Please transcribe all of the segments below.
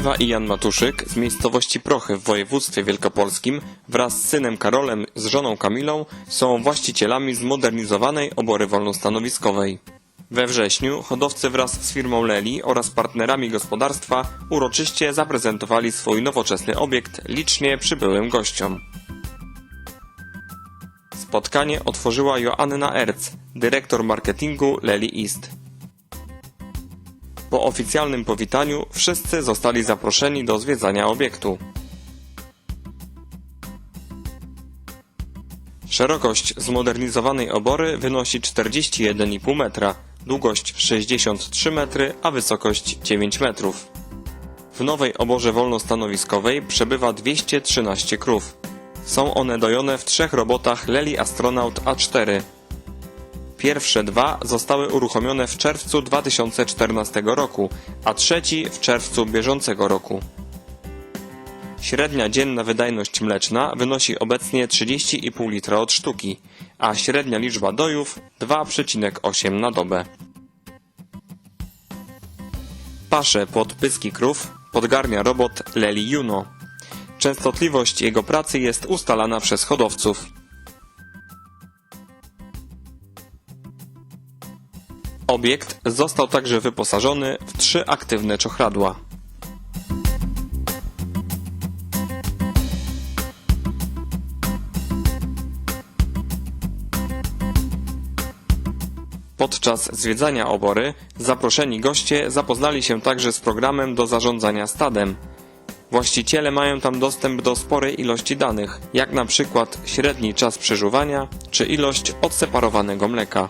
Ewa i Jan Matuszyk z miejscowości Prochy w województwie wielkopolskim wraz z synem Karolem z żoną Kamilą są właścicielami zmodernizowanej obory wolnostanowiskowej. We wrześniu hodowcy wraz z firmą Leli oraz partnerami gospodarstwa uroczyście zaprezentowali swój nowoczesny obiekt licznie przybyłym gościom. Spotkanie otworzyła Joanna Erc, dyrektor marketingu Leli East. Po oficjalnym powitaniu wszyscy zostali zaproszeni do zwiedzania obiektu. Szerokość zmodernizowanej obory wynosi 41,5 metra, długość 63 metry, a wysokość 9 metrów. W nowej oborze wolnostanowiskowej przebywa 213 krów. Są one dojone w trzech robotach Leli Astronaut A4. Pierwsze dwa zostały uruchomione w czerwcu 2014 roku, a trzeci w czerwcu bieżącego roku. Średnia dzienna wydajność mleczna wynosi obecnie 30,5 litra od sztuki, a średnia liczba dojów 2,8 na dobę. Pasze pod pyski krów podgarnia robot Leli Juno. Częstotliwość jego pracy jest ustalana przez hodowców. Obiekt został także wyposażony w trzy aktywne czochradła. Podczas zwiedzania obory zaproszeni goście zapoznali się także z programem do zarządzania stadem. Właściciele mają tam dostęp do sporej ilości danych, jak na przykład średni czas przeżuwania czy ilość odseparowanego mleka.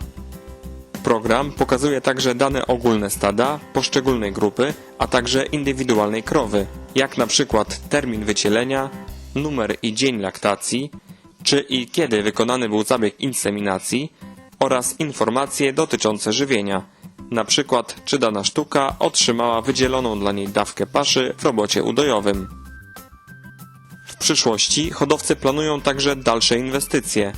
Program pokazuje także dane ogólne stada, poszczególnej grupy, a także indywidualnej krowy, jak na przykład termin wycielenia, numer i dzień laktacji, czy i kiedy wykonany był zabieg inseminacji oraz informacje dotyczące żywienia, na przykład czy dana sztuka otrzymała wydzieloną dla niej dawkę paszy w robocie udojowym. W przyszłości hodowcy planują także dalsze inwestycje.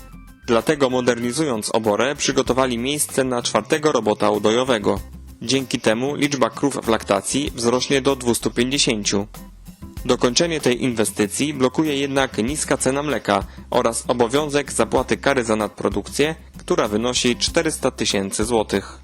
Dlatego modernizując oborę przygotowali miejsce na czwartego robota udojowego. Dzięki temu liczba krów w laktacji wzrośnie do 250. Dokończenie tej inwestycji blokuje jednak niska cena mleka oraz obowiązek zapłaty kary za nadprodukcję, która wynosi 400 tysięcy złotych.